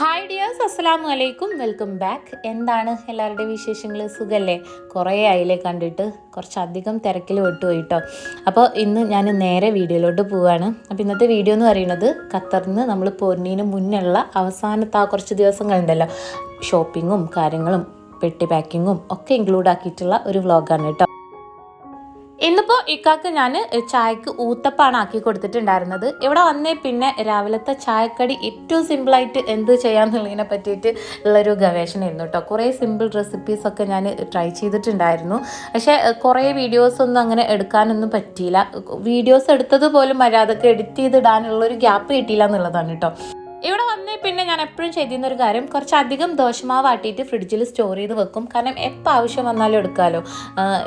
Hi dears അസ്സലാമു അലൈക്കും welcome back എന്താണ് എല്ലാവരുടെയും വിശേഷങ്ങൾ സുഖല്ലേ കുറേ ആയില്ലേ കണ്ടിട്ട് കുറച്ചധികം തിരക്കിൽ വിട്ടുപോയിട്ടോ അപ്പോൾ ഇന്ന് ഞാൻ നേരെ വീഡിയോയിലോട്ട് പോവുകയാണ് അപ്പോൾ ഇന്നത്തെ വീഡിയോ എന്ന് പറയുന്നത് ഖത്തറിൽ നമ്മൾ പോരുന്നതിന് മുന്നുള്ള അവസാനത്തെ ആ കുറച്ച് ദിവസങ്ങളുണ്ടല്ലോ ഷോപ്പിങ്ങും കാര്യങ്ങളും പെട്ടി പാക്കിങ്ങും ഒക്കെ ഇൻക്ലൂഡ് ആക്കിയിട്ടുള്ള ഒരു വ്ളോഗാണ് കേട്ടോ ഇന്നിപ്പോൾ ഇക്കാക്ക് ഞാൻ ചായക്ക് ഊത്തപ്പാണ് ആക്കി കൊടുത്തിട്ടുണ്ടായിരുന്നത്. ഇവിടെ വന്നേ പിന്നെ രാവിലത്തെ ചായക്കടി ഏറ്റവും സിമ്പിളായിട്ട് എന്ത് ചെയ്യാന്നുള്ളതിനെ പറ്റിയിട്ട് ഉള്ളൊരു ഗവേഷണമായിരുന്നു കേട്ടോ. കുറേ സിമ്പിൾ റെസിപ്പീസ് ഒക്കെ ഞാൻ ട്രൈ ചെയ്തിട്ടുണ്ടായിരുന്നു. പക്ഷേ കുറേ വീഡിയോസൊന്നും അങ്ങനെ എടുക്കാനൊന്നും പറ്റിയില്ല. വീഡിയോസ് എടുത്തത് പോലും മര്യാദയ്ക്ക് എഡിറ്റ് ചെയ്തിടാനുള്ളൊരു ഗ്യാപ്പ് കിട്ടിയില്ല എന്നുള്ളതാണ് കേട്ടോ. ഇവിടെ വന്നേ പിന്നെ ഞാൻ എപ്പോഴും ചെയ്തിരുന്ന ഒരു കാര്യം കുറച്ചധികം ദോശമാവ് ആട്ടിയിട്ട് ഫ്രിഡ്ജിൽ സ്റ്റോർ ചെയ്ത് വെക്കും. കാരണം എപ്പോൾ ആവശ്യം വന്നാലും എടുക്കാമല്ലോ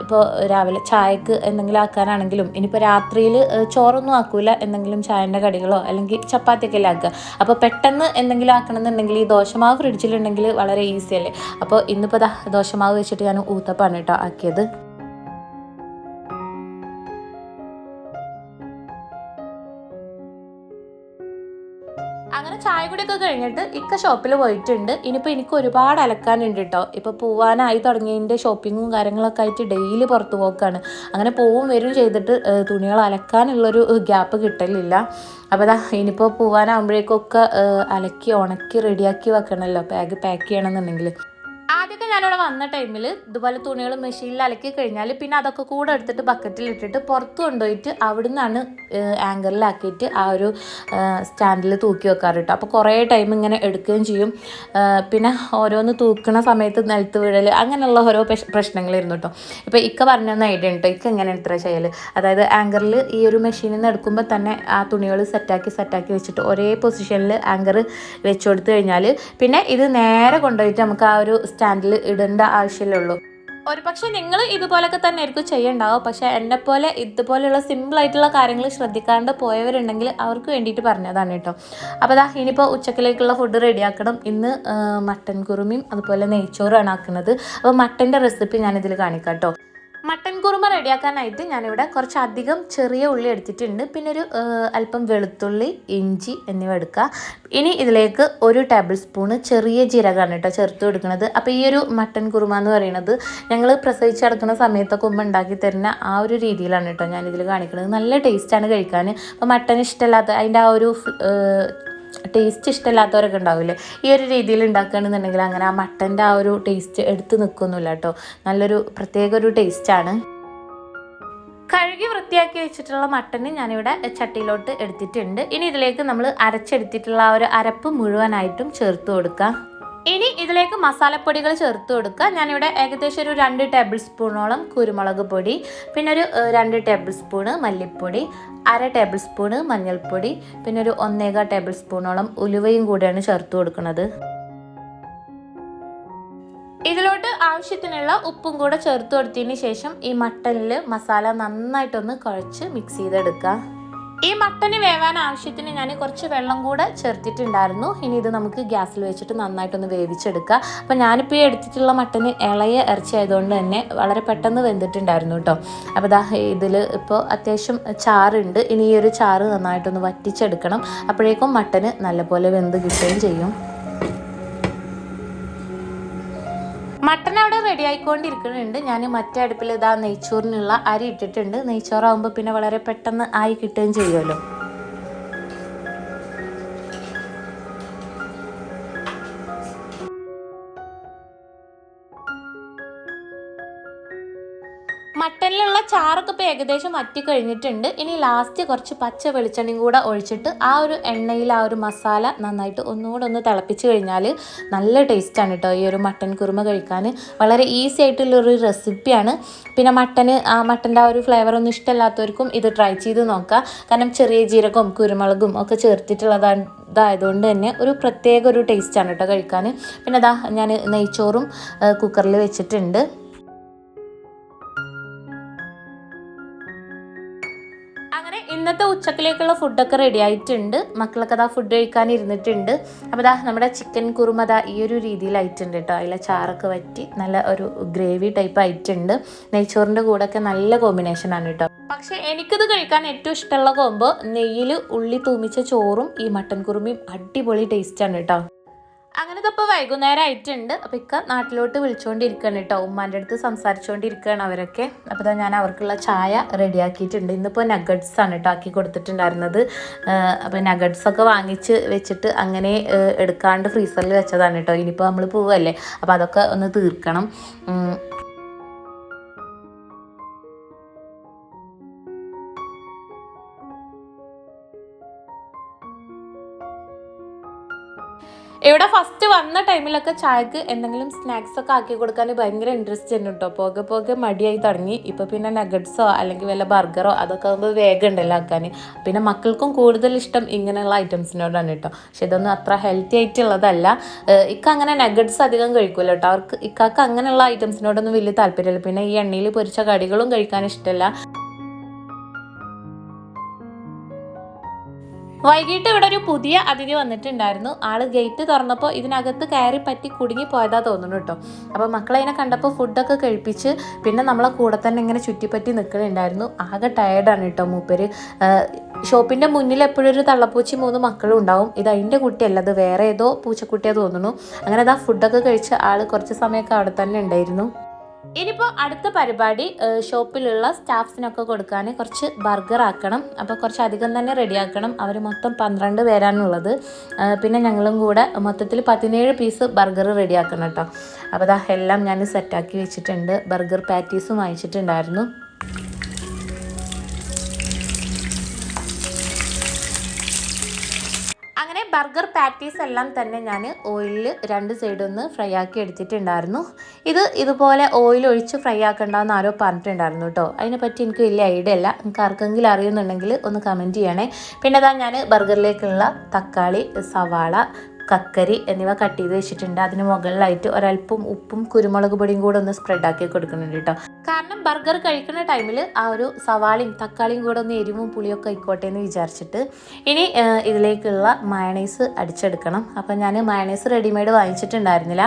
ഇപ്പോൾ രാവിലെ ചായക്ക് എന്തെങ്കിലും ആക്കാനാണെങ്കിലും ഇനിയിപ്പോൾ രാത്രിയിൽ ചോറൊന്നും ആക്കൂല എന്തെങ്കിലും ചായന്റെ കടികളോ അല്ലെങ്കിൽ ചപ്പാത്തിയൊക്കെ അല്ലേ ആക്കുക. അപ്പോൾ പെട്ടെന്ന് എന്തെങ്കിലും ആക്കണമെന്നുണ്ടെങ്കിൽ ഈ ദോശമാവ് ഫ്രിഡ്ജിലുണ്ടെങ്കിൽ വളരെ ഈസി അല്ലേ? അപ്പോൾ ഇന്നിപ്പോൾ ദോശമാവ് വെച്ചിട്ട് ഞാൻ ഊത്തപ്പാണ് കേട്ടോ ആക്കിയത്. അങ്ങനെ ചായ കുടിയൊക്കെ കഴിഞ്ഞിട്ട് ഇക്ക ഷോപ്പിൽ പോയിട്ടുണ്ട്. ഇനിയിപ്പോൾ എനിക്ക് ഒരുപാട് അലക്കാനുണ്ട് കേട്ടോ ഇപ്പോൾ പോവാനായി തുടങ്ങിയതിന്റെ ഷോപ്പിങ്ങും കാര്യങ്ങളൊക്കെ ആയിട്ട് ഡെയിലി പുറത്തു പോക്കാണ്. അങ്ങനെ പോവും വരും ചെയ്തിട്ട് തുണികൾ അലക്കാനുള്ളൊരു ഗ്യാപ്പ് കിട്ടലില്ല. അപ്പോൾ അതാ ഇനിയിപ്പോൾ പോവാനാകുമ്പോഴേക്കൊക്കെ അലക്കി ഉണക്കി റെഡിയാക്കി വെക്കണമല്ലോ ബാഗ് പാക്ക് ചെയ്യണമെന്നുണ്ടെങ്കിൽ ആദ്യമൊക്കെ ഞാനിവിടെ വന്ന ടൈമിൽ ഇതുപോലെ തുണികൾ മെഷീനിൽ അലക്കി കഴിഞ്ഞാൽ പിന്നെ അതൊക്കെ കൂടെ എടുത്തിട്ട് ബക്കറ്റിൽ ഇട്ടിട്ട് പുറത്ത് കൊണ്ടുപോയിട്ട് അവിടെ നിന്നാണ് ആങ്കറിലാക്കിയിട്ട് ആ ഒരു സ്റ്റാൻഡിൽ തൂക്കി വെക്കാറ് കേട്ടോ അപ്പോൾ കുറേ ടൈം ഇങ്ങനെ എടുക്കുകയും ചെയ്യും. പിന്നെ ഓരോന്ന് തൂക്കുന്ന സമയത്ത് നിലത്ത് വീഴൽ അങ്ങനെയുള്ള ഓരോ പ്രശ്നങ്ങളായിരുന്നു കേട്ടോ ഇപ്പോൾ ഇക്ക പറഞ്ഞൊന്ന് ഐഡിയ ഉണ്ട് ഇക്ക എങ്ങനെ ഇത്ര ചെയ്യൽ അതായത് ആങ്കറിൽ ഈ ഒരു മെഷീനിൽ നിന്ന് എടുക്കുമ്പോൾ തന്നെ ആ തുണികൾ സെറ്റാക്കി സെറ്റാക്കി വെച്ചിട്ട് ഒരേ പൊസിഷനിൽ ആങ്കർ വെച്ചു കൊടുത്തു കഴിഞ്ഞാൽ പിന്നെ ഇത് നേരെ കൊണ്ടുപോയിട്ട് നമുക്ക് ആ ഒരു സ്റ്റാൻഡിൽ ഇടേണ്ട ആവശ്യമല്ലേ ഉള്ളൂ ഒരു പക്ഷെ നിങ്ങൾ ഇതുപോലൊക്കെ തന്നെ ആയിരിക്കും ചെയ്യണ്ടാവും പക്ഷേ പോലെ ഇതുപോലെയുള്ള സിമ്പിൾ ആയിട്ടുള്ള കാര്യങ്ങൾ ശ്രദ്ധിക്കാണ്ട് പോയവരുണ്ടെങ്കിൽ അവർക്ക് വേണ്ടിയിട്ട് പറഞ്ഞതാണ് കേട്ടോ. അപ്പോൾ അതാ ഇനിയിപ്പോൾ ഉച്ചക്കിലേക്കുള്ള ഫുഡ് റെഡിയാക്കണം ഇന്ന് മട്ടൻ കുറുമിയും അതുപോലെ നെയ്ച്ചോറുമാണ് ആക്കുന്നത്. അപ്പോൾ മട്ടന്റെ റെസിപ്പി ഞാനിതിൽ കാണിക്കാം കേട്ടോ. മട്ടൻ കുറുമ റെഡിയാക്കാനായിട്ട് ഞാനിവിടെ കുറച്ചധികം ചെറിയ ഉള്ളി എടുത്തിട്ടുണ്ട്. പിന്നെ ഒരു അല്പം വെളുത്തുള്ളി ഇഞ്ചി എന്നിവ എടുക്കുക. ഇനി ഇതിലേക്ക് ഒരു ടേബിൾ സ്പൂണ് ചെറിയ ജീരകമാണ് കേട്ടോ ചേർത്ത് കൊടുക്കുന്നത്. അപ്പോൾ ഈ ഒരു മട്ടൻ കുറുമ എന്ന് പറയുന്നത് ഞങ്ങൾ പ്രസവിച്ച് കിടക്കുന്ന സമയത്തൊക്കെ ഉമ്മ ഉണ്ടാക്കി തരുന്ന ആ ഒരു രീതിയിലാണ് കേട്ടോ ഞാനിതിൽ കാണിക്കുന്നത്. നല്ല ടേസ്റ്റാണ് കഴിക്കാൻ അപ്പോൾ മട്ടൻ ഇഷ്ടമല്ലാത്ത അതിന്റെ ആ ഒരു ടേസ്റ്റ് ഇഷ്ടമില്ലാത്തവരൊക്കെ ഉണ്ടാവില്ലേ ഈ ഒരു രീതിയിൽ ഉണ്ടാക്കുകയാണെന്നുണ്ടെങ്കിൽ അങ്ങനെ ആ മട്ടന്റെ ആ ഒരു ടേസ്റ്റ് എടുത്ത് നിൽക്കൊന്നുമില്ല കേട്ടോ. നല്ലൊരു പ്രത്യേക ഒരു ടേസ്റ്റാണ് കഴുകി വൃത്തിയാക്കി വെച്ചിട്ടുള്ള മട്ടന് ഞാനിവിടെ ചട്ടിയിലോട്ട് എടുത്തിട്ടുണ്ട്. ഇനി ഇതിലേക്ക് നമ്മൾ അരച്ചെടുത്തിട്ടുള്ള ആ ഒരു അരപ്പ് മുഴുവനായിട്ടും ചേർത്ത് കൊടുക്കാം. ഇനി ഇതിലേക്ക് മസാലപ്പൊടികൾ ചേർത്ത് കൊടുക്കുക. ഞാനിവിടെ ഏകദേശം ഒരു രണ്ട് ടേബിൾ സ്പൂണോളം കുരുമുളക് പൊടി പിന്നെ ഒരു രണ്ട് ടേബിൾ സ്പൂണ് മല്ലിപ്പൊടി അര ടേബിൾ സ്പൂണ് മഞ്ഞൾപ്പൊടി പിന്നെ ഒരു ഒന്നേകാൽ ടേബിൾ സ്പൂണോളം ഉലുവയും കൂടിയാണ് ചേർത്ത് കൊടുക്കുന്നത്. ഇതിലോട്ട് ആവശ്യത്തിനുള്ള ഉപ്പും കൂടെ ചേർത്ത് കൊടുത്തതിന് ശേഷം ഈ മട്ടനിൽ മസാല നന്നായിട്ടൊന്ന് കുഴച്ച് മിക്സ് ചെയ്തെടുക്കുക. ഈ മട്ടന് വേവാൻ ആവശ്യത്തിന് ഞാൻ കുറച്ച് വെള്ളം കൂടെ ചേർത്തിട്ടുണ്ടായിരുന്നു. ഇനി ഇത് നമുക്ക് ഗ്യാസിൽ വെച്ചിട്ട് നന്നായിട്ടൊന്ന് വേവിച്ചെടുക്കുക അപ്പോൾ ഞാനിപ്പോൾ ഈ എടുത്തിട്ടുള്ള മട്ടന് ഇളയ ഇറച്ചി ആയതുകൊണ്ട് തന്നെ വളരെ പെട്ടെന്ന് വെന്തിട്ടുണ്ടായിരുന്നു കേട്ടോ. അപ്പോൾ ദാ ഇതിൽ ഇപ്പോൾ അത്യാവശ്യം ചാറുണ്ട്. ഇനി ഈ ഒരു ചാറ് നന്നായിട്ടൊന്ന് വറ്റിച്ചെടുക്കണം. അപ്പോഴേക്കും മട്ടന് നല്ലപോലെ വെന്ത് കിട്ടുകയും ചെയ്യും. മട്ടൻ അവിടെ റെഡി ആയിക്കൊണ്ടിരിക്കുന്നുണ്ട്. ഞാൻ മറ്റേ അടുപ്പിൽ ഇതാ നെയ്ച്ചോറിനുള്ള അരി ഇട്ടിട്ടുണ്ട്. നെയ്ച്ചോറാകുമ്പോൾ പിന്നെ വളരെ പെട്ടെന്ന് ആയി കിട്ടുകയും ചെയ്യുമല്ലോ. ചാറൊക്കെ ഇപ്പോൾ ഏകദേശം വറ്റി കഴിഞ്ഞിട്ടുണ്ട്. ഇനി ലാസ്റ്റ് കുറച്ച് പച്ച വെളിച്ചെണ്ണയും കൂടെ ഒഴിച്ചിട്ട് ആ ഒരു എണ്ണയിൽ ആ ഒരു മസാല നന്നായിട്ട് ഒന്നുകൂടെ ഒന്ന് തിളപ്പിച്ച് കഴിഞ്ഞാൽ നല്ല ടേസ്റ്റാണ് കേട്ടോ ഈ ഒരു മട്ടൻ കുറുമ കഴിക്കാൻ. വളരെ ഈസി ആയിട്ടുള്ളൊരു റെസിപ്പിയാണ് പിന്നെ മട്ടന് ആ മട്ടന്റെ ആ ഒരു ഫ്ലേവർ ഒന്നും ഇഷ്ടമല്ലാത്തവർക്കും ഇത് ട്രൈ ചെയ്ത് നോക്കാം. കാരണം ചെറിയ ജീരകവും കുരുമുളകും ഒക്കെ ചേർത്തിട്ടുള്ളതാണ് ഇതായതുകൊണ്ട് തന്നെ ഒരു പ്രത്യേക ഒരു ടേസ്റ്റാണ് കേട്ടോ കഴിക്കാൻ. പിന്നെ അതാ ഞാൻ നെയ്ച്ചോറും കുക്കറിൽ വെച്ചിട്ടുണ്ട്. ഉച്ചക്കിലേക്കുള്ള ഫുഡൊക്കെ റെഡി ആയിട്ടുണ്ട്. മക്കളൊക്കെ അതാ ഫുഡ് കഴിക്കാൻ ഇരുന്നിട്ടുണ്ട്. അപ്പോൾ ദാ നമ്മുടെ ചിക്കൻ കുറുമ ദാ ഈ ഒരു രീതിയിലായിട്ടുണ്ട് കേട്ടോ അതിലെ ചാറൊക്കെ വറ്റി നല്ല ഒരു ഗ്രേവി ടൈപ്പ് ആയിട്ടുണ്ട്. നെയ്ച്ചോറിന്റെ കൂടെയൊക്കെ നല്ല കോമ്പിനേഷൻ കോമ്പിനേഷനാണ് കേട്ടോ പക്ഷേ എനിക്കിത് കഴിക്കാൻ ഏറ്റവും ഇഷ്ടമുള്ള കോമ്പോ നെയ്യിൽ ഉള്ളി തൂമിച്ച ചോറും ഈ മട്ടൻ കുറുമയും അടിപൊളി ടേസ്റ്റാണ് കേട്ടോ അങ്ങനെ ഇപ്പോൾ വൈകുന്നേരം ആയിട്ടുണ്ട് അപ്പോൾ ഇക്ക നാട്ടിലോട്ട് വിളിച്ചുകൊണ്ടിരിക്കുകയാണ് കേട്ടോ. ഉമ്മാന്റെ അടുത്ത് സംസാരിച്ചുകൊണ്ടിരിക്കുകയാണ് അവരൊക്കെ. അപ്പോൾ ഞാൻ അവർക്കുള്ള ചായ റെഡിയാക്കിയിട്ടുണ്ട്. ഇന്നിപ്പോൾ നഗറ്റ്സ് ആണ് കേട്ടോ ആക്കി കൊടുത്തിട്ടുണ്ടായിരുന്നത്. അപ്പോൾ നഗറ്റ്സ് ഒക്കെ വാങ്ങിച്ച് വെച്ചിട്ട് അങ്ങനെ എടുക്കാണ്ട് ഫ്രീസറിൽ വെച്ചതാണ് കേട്ടോ. ഇനിയിപ്പോൾ നമ്മൾ പോവല്ലേ? അപ്പോൾ അതൊക്കെ ഒന്ന് തീർക്കണം. ഇവിടെ ഫസ്റ്റ് വന്ന ടൈമിലൊക്കെ ചായക്ക് എന്തെങ്കിലും സ്നാക്സ് ഒക്കെ ആക്കി കൊടുക്കാൻ ഭയങ്കര ഇൻട്രസ്റ്റ് ഉണ്ട് കേട്ടോ പോകെ പോകെ മടിയായി തുടങ്ങി. ഇപ്പോൾ പിന്നെ നഗറ്റ്സോ അല്ലെങ്കിൽ വല്ല ബർഗറോ അതൊക്കെ ആകുമ്പോൾ വേഗം ഉണ്ടല്ലോ ആക്കാൻ പിന്നെ മക്കൾക്കും കൂടുതൽ ഇഷ്ടം ഇങ്ങനെയുള്ള ഐറ്റംസിനോടാണ് കേട്ടോ പക്ഷെ ഇതൊന്നും അത്ര ഹെൽത്തി ആയിട്ടുള്ളതല്ല ഇക്ക അങ്ങനെ നഗറ്റ്സ് അധികം കഴിക്കുമല്ലോ കേട്ടോ അവർക്ക് ഇക്കാക്ക് അങ്ങനെയുള്ള ഐറ്റംസിനോടൊന്നും വലിയ താല്പര്യമില്ല പിന്നെ ഈ എണ്ണയിൽ പൊരിച്ച കടികളും കഴിക്കാൻ ഇഷ്ടമല്ല വൈകിട്ട് ഇവിടെ ഒരു പുതിയ അതിഥി വന്നിട്ടുണ്ടായിരുന്നു. ആൾ ഗേറ്റ് തുറന്നപ്പോൾ ഇതിനകത്ത് കയറി പറ്റി കുടുങ്ങി പോയതാ തോന്നുന്നു കേട്ടോ അപ്പോൾ മക്കളെ അതിനെ കണ്ടപ്പോൾ ഫുഡൊക്കെ കഴിപ്പിച്ച് പിന്നെ നമ്മളെ കൂടെ തന്നെ ഇങ്ങനെ ചുറ്റിപ്പറ്റി നിൽക്കുന്നുണ്ടായിരുന്നു ആകെ ടയേർഡാണ് കേട്ടോ മൂപ്പര്. ഷോപ്പിന്റെ മുന്നിൽ എപ്പോഴും ഒരു തള്ളപ്പൂച്ചി മൂന്ന് മക്കളും ഉണ്ടാവും. ഇത് അതിന്റെ കുട്ടിയല്ല അത് വേറെ ഏതോ പൂച്ചക്കുട്ടിയാ തോന്നുന്നു. അങ്ങനെ അതാ ഫുഡൊക്കെ കഴിച്ച് ആൾ കുറച്ച് സമയമൊക്കെ അവിടെ തന്നെ ഉണ്ടായിരുന്നു. ഇനിയിപ്പോൾ അടുത്ത പരിപാടി ഷോപ്പിലുള്ള സ്റ്റാഫ്സിനൊക്കെ കൊടുക്കാൻ കുറച്ച് ബർഗർ ആക്കണം. അപ്പോൾ കുറച്ച് അധികം തന്നെ റെഡിയാക്കണം അവർ മൊത്തം പന്ത്രണ്ട് പേരാണുള്ളത്. പിന്നെ ഞങ്ങളും കൂടെ മൊത്തത്തിൽ പതിനേഴ് പീസ് ബർഗർ റെഡിയാക്കണം കേട്ടോ അപ്പോൾ ദാ എല്ലാം ഞാൻ സെറ്റാക്കി വെച്ചിട്ടുണ്ട്. ബർഗർ പാറ്റീസും വാങ്ങിച്ചിട്ടുണ്ടായിരുന്നു. ബർഗർ പാറ്റീസ് എല്ലാം തന്നെ ഞാൻ ഓയിലിൽ രണ്ട് സൈഡ് ഒന്ന് ഫ്രൈ ആക്കി എടുത്തിട്ടുണ്ടായിരുന്നു. ഇത് ഇതുപോലെ ഓയിൽ ഒഴിച്ച് ഫ്രൈ ആക്കണ്ടെന്ന് ആരോ പറഞ്ഞിട്ടുണ്ടായിരുന്നു കേട്ടോ അതിനെപ്പറ്റി എനിക്ക് വലിയ ഐഡിയ അല്ല. നിങ്ങൾക്ക് ആർക്കെങ്കിലും അറിയുന്നുണ്ടെങ്കിൽ ഒന്ന് കമന്റ് ചെയ്യണേ. പിന്നെ അതാ ഞാൻ ബർഗറിലേക്കുള്ള തക്കാളി സവാള കക്കരി എന്നിവ കട്ട് ചെയ്ത് വെച്ചിട്ടുണ്ട്. അതിന് മുകളിലായിട്ട് ഒരല്പം ഉപ്പും കുരുമുളക് പൊടിയും കൂടെ ഒന്ന് സ്പ്രെഡ് ആക്കി കൊടുക്കുന്നുണ്ട് കേട്ടോ കാരണം ബർഗർ കഴിക്കുന്ന ടൈമിൽ ആ ഒരു സവാളയും തക്കാളിയും കൂടെ ഒന്ന് എരിവും പുളിയൊക്കെ ആയിക്കോട്ടെ എന്ന് വിചാരിച്ചിട്ട് ഇനി ഇതിലേക്കുള്ള മയണൈസ് അടിച്ചെടുക്കണം. അപ്പം ഞാൻ മയണൈസ് റെഡിമെയ്ഡ് വാങ്ങിച്ചിട്ടുണ്ടായിരുന്നില്ല.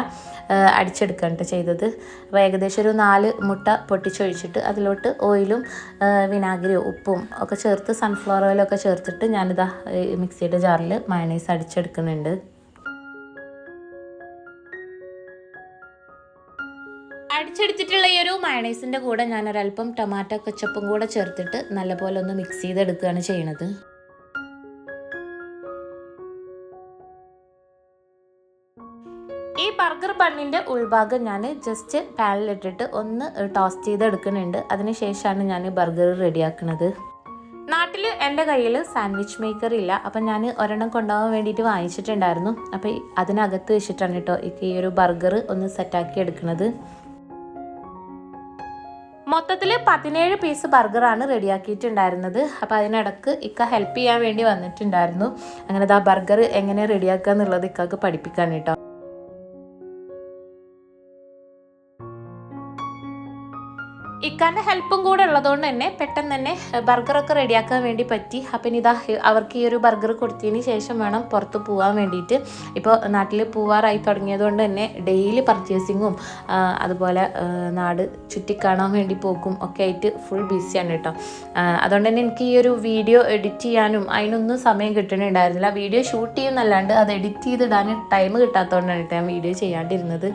ആ, അടിച്ചെടുക്കുകയാണ് ട്ടോ ചെയ്തത്. അപ്പോൾ ഏകദേശം ഒരു നാല് മുട്ട പൊട്ടിച്ചൊഴിച്ചിട്ട് അതിലോട്ട് ഓയിലും വിനാഗിരിയും ഉപ്പും ഒക്കെ ചേർത്ത് സൺഫ്ലവർ ഓയിലൊക്കെ ചേർത്തിട്ട് ഞാനിതാ മിക്സിയുടെ ജാറിൽ മയണൈസ് അടിച്ചെടുക്കുന്നുണ്ട്. അടിച്ചെടുത്തിട്ടുള്ള ഈ ഒരു മയണൈസിന്റെ കൂടെ ഞാൻ ഒരല്പം ടൊമാറ്റോ കച്ചപ്പും കൂടെ ചേർത്തിട്ട് നല്ലപോലെ ഒന്ന് മിക്സ് ചെയ്തെടുക്കുകയാണ് ചെയ്യണത്. ഈ ബർഗർ ബണ്ണിന്റെ ഉൾഭാഗം ഞാൻ ജസ്റ്റ് പാനിലിട്ടിട്ട് ഒന്ന് ടോസ്റ്റ് ചെയ്തെടുക്കുന്നുണ്ട്. അതിനുശേഷമാണ് ഞാൻ ബർഗർ റെഡിയാക്കുന്നത് നാട്ടിൽ എന്റെ കയ്യിൽ സാൻഡ്വിച്ച് മേക്കർ ഇല്ല. അപ്പം ഞാൻ ഒരെണ്ണം കൊണ്ടുപോകാൻ വേണ്ടിയിട്ട് വാങ്ങിച്ചിട്ടുണ്ടായിരുന്നു. അപ്പോൾ അതിനകത്ത് വെച്ചിട്ടാണ് കേട്ടോ ഈ ഒരു ബർഗർ ഒന്ന് സെറ്റാക്കി എടുക്കുന്നത് മൊത്തത്തിൽ പതിനേഴ് പീസ് ബർഗറാണ് റെഡിയാക്കിയിട്ടുണ്ടായിരുന്നത് അപ്പോൾ അതിനിടക്ക് ഇക്ക ഹെൽപ്പ് ചെയ്യാൻ വേണ്ടി വന്നിട്ടുണ്ടായിരുന്നു. അങ്ങനെ ആ ബർഗർ എങ്ങനെ റെഡിയാക്കുക എന്നുള്ളത് ഇക്കാക്ക് പഠിപ്പിക്കാൻ കേട്ടോ. ഇക്കാന്റെ ഹെൽപ്പും കൂടെ ഉള്ളതുകൊണ്ട് തന്നെ പെട്ടെന്ന് തന്നെ ബർഗറൊക്കെ റെഡിയാക്കാൻ വേണ്ടി പറ്റി. അപ്പം ഇതാ അവർക്ക് ഈ ഒരു ബർഗർ കൊടുത്തതിന് ശേഷം വേണം പുറത്ത് പോകാൻ വേണ്ടിയിട്ട്. ഇപ്പോൾ നാട്ടിൽ പോവാറായി തുടങ്ങിയതുകൊണ്ട് തന്നെ ഡെയിലി പർച്ചേസിങ്ങും അതുപോലെ നാട് ചുറ്റിക്കാണാൻ വേണ്ടി പോക്കും ഒക്കെ ആയിട്ട് ഫുൾ ബിസിയാണ് കേട്ടോ. അതുകൊണ്ട് തന്നെ എനിക്ക് ഈ ഒരു വീഡിയോ എഡിറ്റ് ചെയ്യാനും അതിനൊന്നും സമയം കിട്ടണുണ്ടായിരുന്നില്ല. വീഡിയോ ഷൂട്ട് ചെയ്യുന്നല്ലാണ്ട് അത് എഡിറ്റ് ചെയ്തിടാൻ ടൈം കിട്ടാത്തതുകൊണ്ടാണ് കേട്ടോ ഞാൻ വീഡിയോ ചെയ്യാണ്ടിരുന്നത്.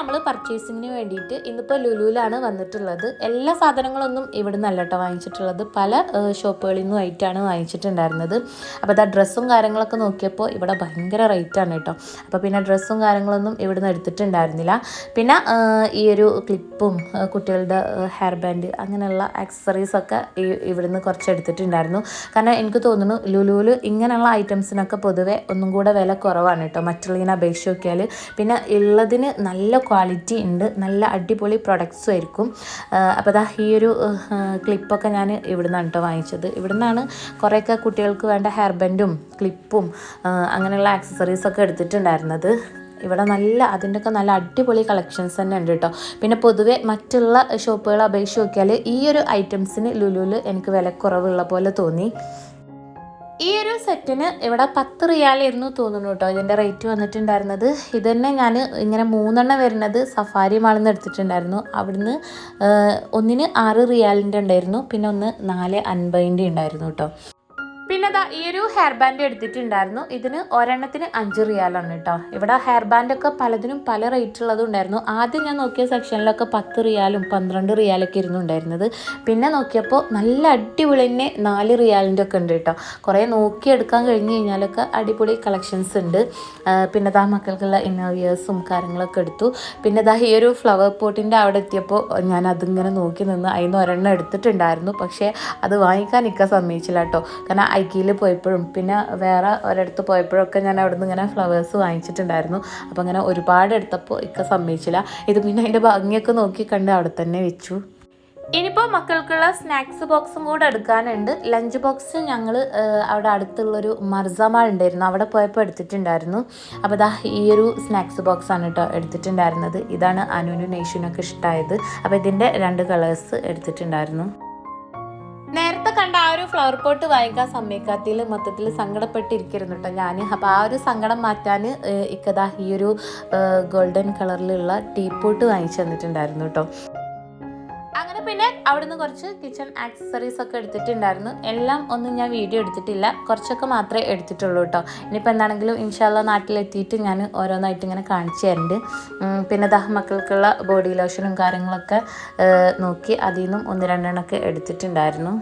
നമ്മൾ പർച്ചേസിങ്ങിന് വേണ്ടിയിട്ട് ഇന്നിപ്പോൾ ലുലുവിലാണ് വന്നിട്ടുള്ളത്. എല്ലാ സാധനങ്ങളൊന്നും ഇവിടെ നിന്നല്ല കേട്ടോ വാങ്ങിച്ചിട്ടുള്ളത്. പല ഷോപ്പുകളിൽ നിന്നും ആയിട്ടാണ് വാങ്ങിച്ചിട്ടുണ്ടായിരുന്നത്. അപ്പോൾ അതാ ഡ്രസ്സും കാര്യങ്ങളൊക്കെ നോക്കിയപ്പോൾ ഇവിടെ ഭയങ്കര റേറ്റാണ് കേട്ടോ അപ്പോൾ പിന്നെ ഡ്രസ്സും കാര്യങ്ങളൊന്നും ഇവിടെ നിന്ന് എടുത്തിട്ടുണ്ടായിരുന്നില്ല. പിന്നെ ഈ ഒരു ക്ലിപ്പും കുട്ടികളുടെ ഹെയർ ബാൻഡ് അങ്ങനെയുള്ള ആക്സസറീസൊക്കെ ഇവിടുന്ന് കുറച്ച് എടുത്തിട്ടുണ്ടായിരുന്നു. കാരണം എനിക്ക് തോന്നുന്നു ലുലുവിൽ ഇങ്ങനെയുള്ള ഐറ്റംസിനൊക്കെ പൊതുവെ ഒന്നും കൂടെ വില കുറവാണ് കേട്ടോ മറ്റുള്ളതിനെ അപേക്ഷിച്ച് നോക്കിയാൽ പിന്നെ ഉള്ളതിന് നല്ല ക്വാളിറ്റി ഉണ്ട്. നല്ല അടിപൊളി പ്രൊഡക്ട്സും ആയിരിക്കും. അപ്പോൾ ദാ ഈ ഒരു ക്ലിപ്പൊക്കെ ഞാൻ ഇവിടുന്നാണ് കേട്ടോ വാങ്ങിച്ചത്. ഇവിടുന്നാണ് കുറേയൊക്കെ കുട്ടികൾക്ക് വേണ്ട ഹെയർ ബെൻഡും ക്ലിപ്പും അങ്ങനെയുള്ള ആക്സസറീസൊക്കെ എടുത്തിട്ടുണ്ടായിരുന്നത്. ഇവിടെ നല്ല അതിന്റെയൊക്കെ നല്ല അടിപൊളി കളക്ഷൻസ് തന്നെ ഉണ്ട് കേട്ടോ പിന്നെ പൊതുവേ മറ്റുള്ള ഷോപ്പുകളെ അപേക്ഷിച്ച് നോക്കിയാൽ ഈ ഒരു ഐറ്റംസിന് ലുലുവിൽ എനിക്ക് വിലക്കുറവുള്ള പോലെ തോന്നി. ഈ ഒരു സെറ്റിന് ഇവിടെ പത്ത് റിയാലായിരുന്നു തോന്നുന്നു കേട്ടോ. ഇതിന്റെ റേറ്റ് വന്നിട്ടുണ്ടായിരുന്നത്. ഇത് തന്നെ ഞാൻ ഇങ്ങനെ മൂന്നെണ്ണം വരുന്നത് സഫാരി മാളിൽ നിന്ന് എടുത്തിട്ടുണ്ടായിരുന്നു. അവിടുന്ന് ഒന്നിന് ആറ് റിയാലിന്റെ ഉണ്ടായിരുന്നു. പിന്നെ ഒന്ന് നാല് അൻപതിന്റെ ഉണ്ടായിരുന്നു കേട്ടോ. പിന്നെ ദാ ഈ ഒരു ഹെയർ ബാൻഡ് എടുത്തിട്ടുണ്ടായിരുന്നു. ഇതിന് ഒരെണ്ണത്തിന് അഞ്ച് റിയാലാണ് കേട്ടോ ഇവിടെ ഹെയർ ബാൻഡൊക്കെ പലതിനും പല റേറ്റ് ഉള്ളതുണ്ടായിരുന്നു ആദ്യം ഞാൻ നോക്കിയ സെക്ഷനിലൊക്കെ പത്ത് റിയാലും പന്ത്രണ്ട് റിയാലൊക്കെ ഇരുന്നു ഉണ്ടായിരുന്നത്. പിന്നെ നോക്കിയപ്പോൾ നല്ല അടിപൊളി തന്നെ നാല് റിയാലിന്റെ ഒക്കെ ഉണ്ട് കേട്ടോ കുറേ നോക്കിയെടുക്കാൻ കഴിഞ്ഞ് കഴിഞ്ഞാലൊക്കെ അടിപൊളി കളക്ഷൻസ് ഉണ്ട്. പിന്നെ ദാ മക്കൾക്കുള്ള ഇന്നോവിയേഴ്സും കാര്യങ്ങളൊക്കെ എടുത്തു. പിന്നെ ദാ ഈ ഒരു ഫ്ലവർ പോട്ടിന്റെ അവിടെ എത്തിയപ്പോൾ ഞാൻ അതിങ്ങനെ നോക്കി നിന്ന് അതിന് ഒരെണ്ണം എടുത്തിട്ടുണ്ടായിരുന്നു. പക്ഷേ അത് വാങ്ങിക്കാൻ ഇക്ക സമ്മതിച്ചില്ല കേട്ടോ കാരണം ഐക്കിയിൽ പോയപ്പോഴും. പിന്നെ വേറെ ഒരിടത്ത് പോയപ്പോഴൊക്കെ ഞാൻ അവിടെ നിന്ന് ഇങ്ങനെ ഫ്ലവേഴ്സ് വാങ്ങിച്ചിട്ടുണ്ടായിരുന്നു. അപ്പോൾ അങ്ങനെ ഒരുപാട് എടുത്തപ്പോൾ ഇക്ക സമ്മതിച്ചില്ല. ഇത് പിന്നെ അതിന്റെ ഭംഗിയൊക്കെ നോക്കി കണ്ട് അവിടെ തന്നെ വെച്ചു. ഇനിയിപ്പോൾ മക്കൾക്കുള്ള സ്നാക്സ് ബോക്സും കൂടെ എടുക്കാനുണ്ട്. ലഞ്ച് ബോക്സ് ഞങ്ങൾ അവിടെ അടുത്തുള്ളൊരു മർസമാൾ ഉണ്ടായിരുന്നു. അവിടെ പോയപ്പോൾ എടുത്തിട്ടുണ്ടായിരുന്നു. അപ്പോൾ ദാ ഈ ഒരു സ്നാക്സ് ബോക്സാണ് കേട്ടോ എടുത്തിട്ടുണ്ടായിരുന്നത്. ഇതാണ് അനുനും നെയ്ഷുനൊക്കെ ഇഷ്ടമായത് അപ്പോൾ ഇതിന്റെ രണ്ട് കളേഴ്സ് എടുത്തിട്ടുണ്ടായിരുന്നു. നേരത്തെ കണ്ട ആ ഒരു ഫ്ലവർ പോട്ട് വാങ്ങിക്കാൻ സമയക്കാത്തിൽ മൊത്തത്തിൽ സങ്കടപ്പെട്ടിരിക്കുന്നു കേട്ടോ ഞാൻ അപ്പോൾ ആ ഒരു സങ്കടം മാറ്റാൻ ഇക്കതാ ഈ ഒരു ഗോൾഡൻ കളറിലുള്ള ടീ പോട്ട് വാങ്ങിച്ചു തന്നിട്ടുണ്ടായിരുന്നു കേട്ടോ പിന്നെ അവിടുന്ന് കുറച്ച് കിച്ചൺ ആക്സസറീസ് ഒക്കെ എടുത്തിട്ടുണ്ടായിരുന്നു. എല്ലാം ഒന്നും ഞാൻ വീഡിയോ എടുത്തിട്ടില്ല. കുറച്ചൊക്കെ മാത്രമേ എടുത്തിട്ടുള്ളൂ കേട്ടോ ഇനിയിപ്പോൾ എന്താണെങ്കിലും ഇൻഷാല്ല നാട്ടിലെത്തിയിട്ട് ഞാൻ ഓരോന്നായിട്ട് ഇങ്ങനെ കാണിച്ചു തരുന്നുണ്ട് പിന്നെ ദാ മക്കൾക്കുള്ള ബോഡി ലോഷനും കാര്യങ്ങളൊക്കെ നോക്കി അതിൽ നിന്നും ഒന്ന് രണ്ടെണ്ണമൊക്കെ എടുത്തിട്ടുണ്ടായിരുന്നു.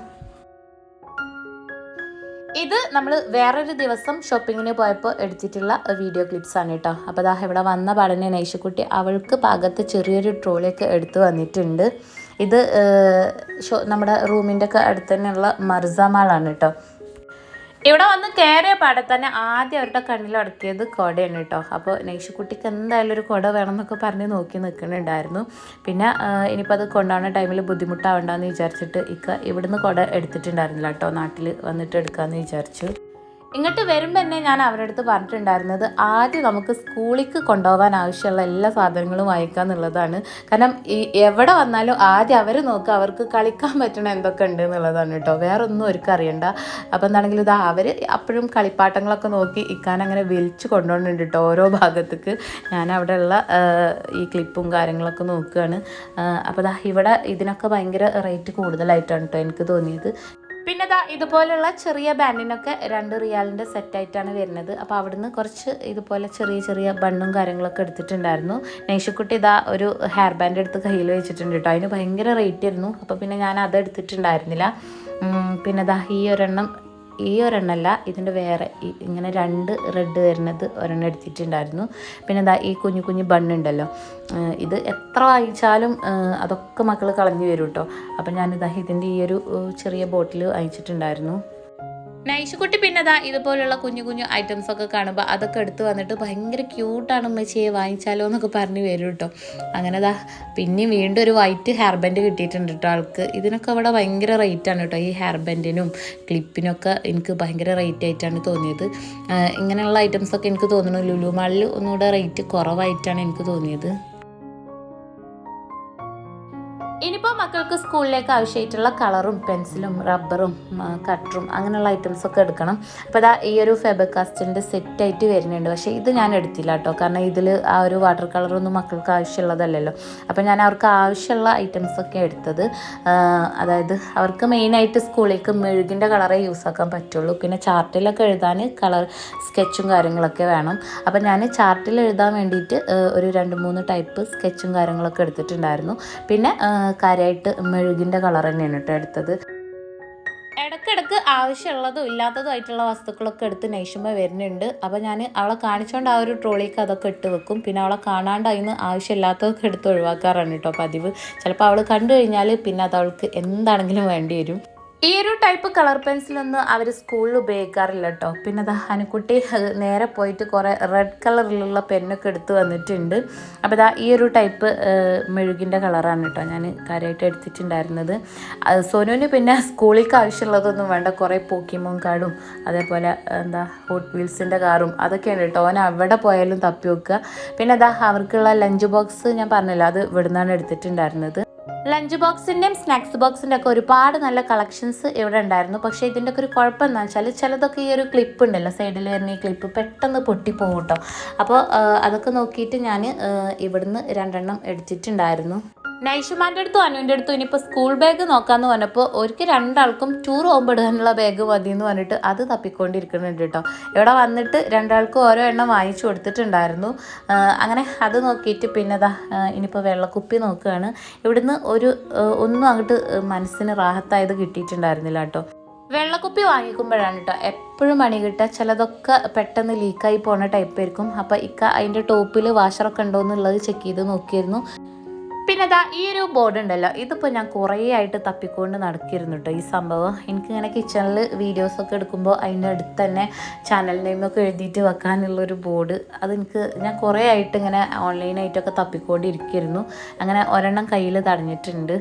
ഇത് നമ്മൾ വേറൊരു ദിവസം ഷോപ്പിങ്ങിന് പോയപ്പോൾ എടുത്തിട്ടുള്ള വീഡിയോ ക്ലിപ്സ് ആണ് കേട്ടോ അപ്പോൾ ദാ ഇവിടെ വന്ന പാടനെ നൈഷക്കുട്ടി അവൾക്ക് പാകത്ത് ചെറിയൊരു ട്രോളിയൊക്കെ എടുത്തു വന്നിട്ടുണ്ട്. ഇത് നമ്മുടെ റൂമിന്റെ അടുത്ത് തന്നെയുള്ള മർസമാളാണ് കേട്ടോ ഇവിടെ വന്ന് കയറിയ പാടെ തന്നെ ആദ്യം അവരുടെ കണ്ണിൽ അടക്കിയത് കുടയാണ് കേട്ടോ അപ്പോൾ നൈഷക്കുട്ടിക്ക് എന്തായാലും ഒരു കുട വേണം എന്നൊക്കെ പറഞ്ഞ് നോക്കി നിൽക്കുന്നുണ്ടായിരുന്നു. പിന്നെ ഇനിയിപ്പോൾ അത് കൊണ്ടുപോകുന്ന ടൈമിൽ ബുദ്ധിമുട്ടാവണ്ടെന്ന് വിചാരിച്ചിട്ട് ഇക്ക ഇവിടുന്ന് കുട എടുത്തിട്ടുണ്ടായിരുന്നില്ല കേട്ടോ നാട്ടിൽ വന്നിട്ട് എടുക്കാമെന്ന് വിചാരിച്ചു. ഇങ്ങോട്ട് വരുമ്പോൾ തന്നെ ഞാൻ അവരുടെ അടുത്ത് പറഞ്ഞിട്ടുണ്ടായിരുന്നത് ആദ്യം നമുക്ക് സ്കൂളിലേക്ക് കൊണ്ടുപോകാൻ ആവശ്യമുള്ള എല്ലാ സാധനങ്ങളും വാങ്ങിക്കുക എന്നുള്ളതാണ്. കാരണം ഈ എവിടെ വന്നാലും ആദ്യം അവർ നോക്കുക അവർക്ക് കളിക്കാൻ പറ്റണ എന്തൊക്കെ ഉണ്ട് എന്നുള്ളതാണ് കേട്ടോ. വേറെ ഒന്നും അവർക്ക് അറിയണ്ട. അപ്പോൾ എന്താണെങ്കിലും ഇതാ അവർ അപ്പോഴും കളിപ്പാട്ടങ്ങളൊക്കെ നോക്കി ഇക്കാൻ അങ്ങനെ വലിച്ചു കൊണ്ടുപോകുന്നുണ്ട് കേട്ടോ ഓരോ ഭാഗത്തേക്ക്. ഞാൻ അവിടെയുള്ള ഈ ക്ലിപ്പും കാര്യങ്ങളൊക്കെ നോക്കുകയാണ്. അപ്പോൾ ഇവിടെ ഇതിനൊക്കെ ഭയങ്കര റേറ്റ് കൂടുതലായിട്ടാണ് കേട്ടോ എനിക്ക് തോന്നിയത്. പിന്നെ ഇതാ ഇതുപോലെയുള്ള ചെറിയ ബാൻഡിനൊക്കെ രണ്ട് റിയാലിന്റെ സെറ്റായിട്ടാണ് വരുന്നത്. അപ്പോൾ അവിടുന്ന് കുറച്ച് ഇതുപോലെ ചെറിയ ചെറിയ ബണ്ണും കാര്യങ്ങളൊക്കെ എടുത്തിട്ടുണ്ടായിരുന്നു. നൈഷക്കുട്ടി ഇതാ ഒരു ഹെയർ ബാൻഡ് എടുത്ത് കയ്യിൽ വെച്ചിട്ടുണ്ട് കേട്ടോ. അതിന് ഭയങ്കര റേറ്റ് ആയിരുന്നു. അപ്പോൾ പിന്നെ ഞാൻ അത് എടുത്തിട്ടുണ്ടായിരുന്നില്ല. പിന്നെ ദാ ഈ ഒരെണ്ണം ഈ ഒരെണ്ണമല്ല ഇതിന്റെ വേറെ ഇങ്ങനെ രണ്ട് റെഡ് വരുന്നത് ഒരെണ്ണം എടുത്തിട്ടുണ്ടായിരുന്നു. പിന്നെ എന്താ ഈ കുഞ്ഞു കുഞ്ഞു ബണ്ണുണ്ടല്ലോ ഇത് എത്ര വായിച്ചാലും അതൊക്കെ മക്കൾ കളഞ്ഞു വരും കേട്ടോ അപ്പം ഞാനിതാ ഇതിന്റെ ഈ ഒരു ചെറിയ ബോട്ടിൽ വാങ്ങിച്ചിട്ടുണ്ടായിരുന്നു നൈഷുക്കുട്ടി പിന്നെ ദാ ഇതുപോലുള്ള കുഞ്ഞു കുഞ്ഞു ഐറ്റംസ് ഒക്കെ കാണുമ്പോൾ അതൊക്കെ എടുത്ത് വന്നിട്ട് ഭയങ്കര ക്യൂട്ടാണ് ഉമ്മച്ചിയെ വാങ്ങിച്ചാലോ എന്നൊക്കെ പറഞ്ഞു വരും കേട്ടോ. അങ്ങനെ ദാ പിന്നെ വീണ്ടും ഒരു വൈറ്റ് ഹെയർ ബാൻഡ് കിട്ടിയിട്ടുണ്ട് കേട്ടോ ആൾക്ക്. ഇതിനൊക്കെ അവിടെ ഭയങ്കര റേറ്റ് ആണ് കേട്ടോ ഈ ഹെയർ ബാൻഡിനും ക്ലിപ്പിനൊക്കെ എനിക്ക് ഭയങ്കര റേറ്റ് ആയിട്ടാണ് തോന്നിയത്. ഇങ്ങനെയുള്ള ഐറ്റംസൊക്കെ എനിക്ക് തോന്നുന്നു. ലുലു മാളിൽ ഒന്നുകൂടെ റേറ്റ് കുറവായിട്ടാണ് എനിക്ക് തോന്നിയത്. ഇനിയിപ്പോൾ മക്കൾക്ക് സ്കൂളിലേക്ക് ആവശ്യമായിട്ടുള്ള കളറും പെൻസിലും റബ്ബറും കട്ടറും അങ്ങനെയുള്ള ഐറ്റംസ് ഒക്കെ എടുക്കണം. അപ്പോൾ ഇതാ ഈ ഒരു ഫെബക്കാസ്റ്റിന്റെ സെറ്റായിട്ട് വരുന്നുണ്ട്. പക്ഷേ ഇത് ഞാൻ എടുത്തില്ല കേട്ടോ. കാരണം ഇതിൽ ആ ഒരു വാട്ടർ കളറൊന്നും മക്കൾക്ക് ആവശ്യമുള്ളതല്ലല്ലോ. അപ്പോൾ ഞാൻ അവർക്ക് ആവശ്യമുള്ള ഐറ്റംസ് ഒക്കെ എടുത്തത്. അതായത് അവർക്ക് മെയിനായിട്ട് സ്കൂളിലേക്ക് മെഴുകിന്റെ കളറേ യൂസ് ആക്കാൻ പറ്റുള്ളൂ. പിന്നെ ചാർട്ടിലൊക്കെ എഴുതാൻ കളർ സ്കെച്ചും കാര്യങ്ങളൊക്കെ വേണം. അപ്പോൾ ഞാൻ ചാർട്ടിൽ എഴുതാൻ വേണ്ടിയിട്ട് ഒരു രണ്ട് മൂന്ന് ടൈപ്പ് സ്കെച്ചും കാര്യങ്ങളൊക്കെ എടുത്തിട്ടുണ്ടായിരുന്നു. പിന്നെ കാര്യമായിട്ട് മെഴുകിന്റെ കളർ തന്നെയാണ് കേട്ടോ എടുത്തത്. ഇടയ്ക്കിടയ്ക്ക് ആവശ്യമുള്ളതും ഇല്ലാത്തതും ആയിട്ടുള്ള വസ്തുക്കളൊക്കെ എടുത്ത് നൈഷുമ്മ വരുന്നുണ്ട്. അപ്പോൾ ഞാൻ അവളെ കാണിച്ചുകൊണ്ട് ആ ഒരു ട്രോളിക്ക് അതൊക്കെ ഇട്ട് വെക്കും. പിന്നെ അവളെ കാണാണ്ട് അതിന് ആവശ്യമില്ലാത്തതൊക്കെ എടുത്ത് ഒഴിവാക്കാറാണ് കേട്ടോ പതിവ്. ചിലപ്പോൾ അവൾ കണ്ടു കഴിഞ്ഞാൽ പിന്നെ അത് അവൾക്ക് എന്താണെങ്കിലും വേണ്ടി വരും. ഈ ഒരു ടൈപ്പ് കളർ പെൻസിലൊന്നും അവർ സ്കൂളിൽ ഉപയോഗിക്കാറില്ല കേട്ടോ പിന്നെ അത് ഹനുക്കുട്ടി നേരെ പോയിട്ട് കുറേ റെഡ് കളറിലുള്ള പെന്നൊക്കെ എടുത്ത് വന്നിട്ടുണ്ട്. അപ്പോൾ ഇതാ ഈ ഒരു ടൈപ്പ് മെഴുകിന്റെ കളറാണ് കേട്ടോ ഞാൻ കാര്യമായിട്ട് എടുത്തിട്ടുണ്ടായിരുന്നത്. സോനുവിന് പിന്നെ സ്കൂളിലേക്ക് ആവശ്യമുള്ളതൊന്നും വേണ്ട. കുറേ പോക്കിമോൻ കാർഡും അതേപോലെ എന്താ ഹോട്ട് വീൽസിന്റെ കാറും അതൊക്കെയാണ് കേട്ടോ ഓൻ അവിടെ പോയാലും തപ്പി വെക്കുക പിന്നെ അതാ അവർക്കുള്ള ലഞ്ച് ബോക്സ് ഞാൻ പറഞ്ഞില്ല അത് ഇവിടുന്നാണ് എടുത്തിട്ടുണ്ടായിരുന്നത്. ലഞ്ച് ബോക്സിന്റെയും സ്നാക്സ് ബോക്സിന്റെ ഒക്കെ ഒരുപാട് നല്ല കളക്ഷൻസ് ഇവിടെ ഉണ്ടായിരുന്നു. പക്ഷേ ഇതിന്റെ ഒക്കെ ഒരു കുഴപ്പം എന്താ വെച്ചാൽ ചിലതൊക്കെ ഈ ഒരു ക്ലിപ്പ് ഉണ്ടല്ലോ സൈഡിൽ വരുന്ന ഈ ക്ലിപ്പ് പെട്ടെന്ന് പൊട്ടിപ്പോകും കേട്ടോ. അപ്പോൾ അതൊക്കെ നോക്കിയിട്ട് ഞാൻ ഇവിടുന്ന് രണ്ടെണ്ണം എടുത്തിട്ടുണ്ടായിരുന്നു. നൈഷുമാന്റെ അടുത്തും അനുവിന്റെ അടുത്തും ഇനിയിപ്പോൾ സ്കൂൾ ബാഗ് നോക്കാമെന്ന് പറഞ്ഞപ്പോൾ ഒരിക്കൽ രണ്ടാൾക്കും ടൂർ പോകുമ്പോൾ ഇടാനുള്ള ബാഗ് മതി എന്ന് പറഞ്ഞിട്ട് അത് തപ്പിക്കൊണ്ടിരിക്കുന്നുണ്ട് കേട്ടോ. ഇവിടെ വന്നിട്ട് രണ്ടാൾക്കും ഓരോ എണ്ണം വാങ്ങിച്ചു കൊടുത്തിട്ടുണ്ടായിരുന്നു. അങ്ങനെ അത് നോക്കിയിട്ട് പിന്നെ ഇനിയിപ്പോൾ വെള്ളക്കുപ്പി നോക്കുകയാണ്. ഇവിടുന്ന് ഒരു ഒന്നും അങ്ങോട്ട് മനസ്സിന് റാഹത്തായത് കിട്ടിയിട്ടുണ്ടായിരുന്നില്ല കേട്ടോ. വെള്ളക്കുപ്പി വാങ്ങിക്കുമ്പോഴാണ് കേട്ടോ എപ്പോഴും മണി കിട്ടുക. ചിലതൊക്കെ പെട്ടെന്ന് ലീക്കായി പോണ ടൈപ്പ് ആയിരിക്കും. അപ്പോൾ ഇക്ക അതിന്റെ ടോപ്പിൽ വാഷറൊക്കെ ഉണ്ടോ എന്നുള്ളത് ചെക്ക് ചെയ്ത് നോക്കിയിരുന്നു. പിന്നെ ഇതാ ഈ ഒരു ബോർഡ് ഉണ്ടല്ലോ ഇതിപ്പോൾ ഞാൻ കുറേ ആയിട്ട് തപ്പിക്കൊണ്ട് നടക്കിയിരുന്നു കേട്ടോ ഈ സംഭവം. എനിക്കിങ്ങനെ കിച്ചണിൽ വീഡിയോസൊക്കെ എടുക്കുമ്പോൾ അതിന്റെ അടുത്ത് തന്നെ ചാനൽ നെയിമൊക്കെ എഴുതിയിട്ട് വെക്കാനുള്ളൊരു ബോർഡ് അതെനിക്ക് ഞാൻ കുറേ ആയിട്ട് ഇങ്ങനെ ഓൺലൈനായിട്ടൊക്കെ തപ്പിക്കൊണ്ടിരിക്കുന്നു അങ്ങനെ ഒരെണ്ണം കയ്യിൽ തടഞ്ഞിട്ടുണ്ട്.